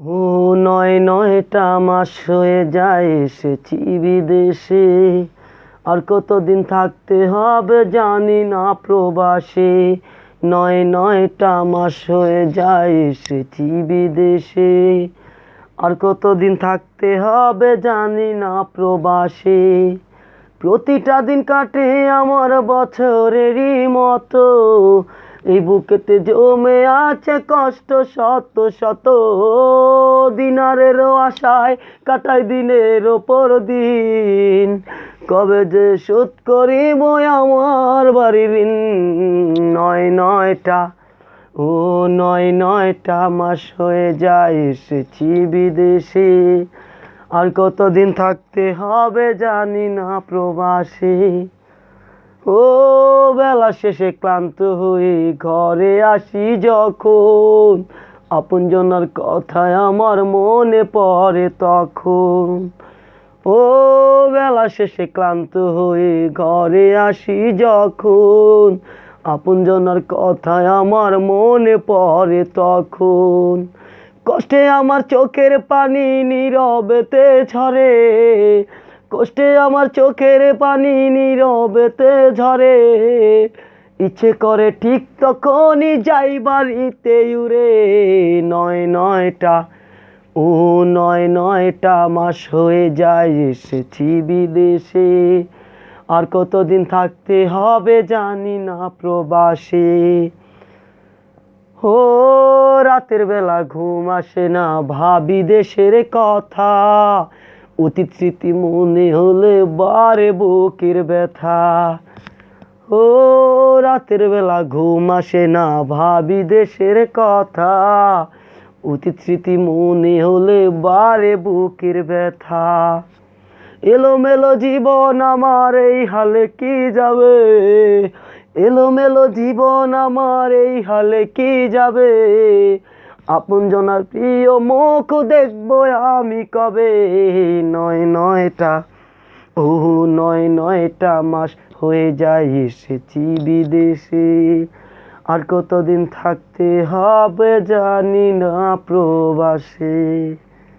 ও নয় নয়টা মাস হয়ে যায় এসেছি বিদেশে। আর কতদিন থাকতে হবে জানি না প্রবাসে। নয় নয়টা মাস হয়ে যায় এসেছি বিদেশে। আর কতদিন থাকতে হবে জানি না প্রবাসে। প্রতিটা দিন কাটে আমার বছরেরই মতো। এই বুকেতে জমে আছে কষ্ট শত শত দিনারেরও আশায় কাটাই দিনের ওপর দিন। কবে যে শোধ করিব আমার বাড়ির নয় নয়টা, ও নয় নয়টা মাস হয়ে যায় এসেছি বিদেশে। আর কতদিন থাকতে হবে জানি না প্রবাসে। ও বেলা শেষে ক্লান্ত হয়ে ঘরে আসি যখন। আপনজনার কথায় আমার মনে পড়ে তখন। ও বেলা শেষে ক্লান্ত হয়ে ঘরে আসি যখন। আপনজনার কথায় আমার মনে পড়ে তখন। কষ্টে আমার চোখের পানি নীরবেতে ঝরে। কষ্টে আমার চোখের পানি নীরবেতে ঝরে। ইচ্ছে করে ঠিক তখনই যাই বাড়িতে উড়ে। নয় নয়টা, ও নয় নয়টা মাস হয়ে যায় এসেছি বিদেশে। আর কতদিন থাকতে হবে জানি না প্রবাসে। ও রাতের বেলা ঘুম আসে না ভাবি দেশের কথা। অতীত স্মৃতি মনে হলে বারে বুকের ব্যথা। ও, রাতের বেলা ঘুম আসে না ভাবি দেশের কথা। অতীত স্মৃতি মনে হলে বারে বুকের ব্যথা। এলোমেলো জীবন আমার এই হালে কি যাবে? এলোমেলো জীবন আমার এই হালে কি যাবে? আপন জনার প্রিয় মুখ দেখব আমি কবে? নয় নয়টা। ও নয় নয়টা মাস হয়ে যায় এসেছি বিদেশে। আর কতদিন থাকতে হবে জানি না প্রবাসে।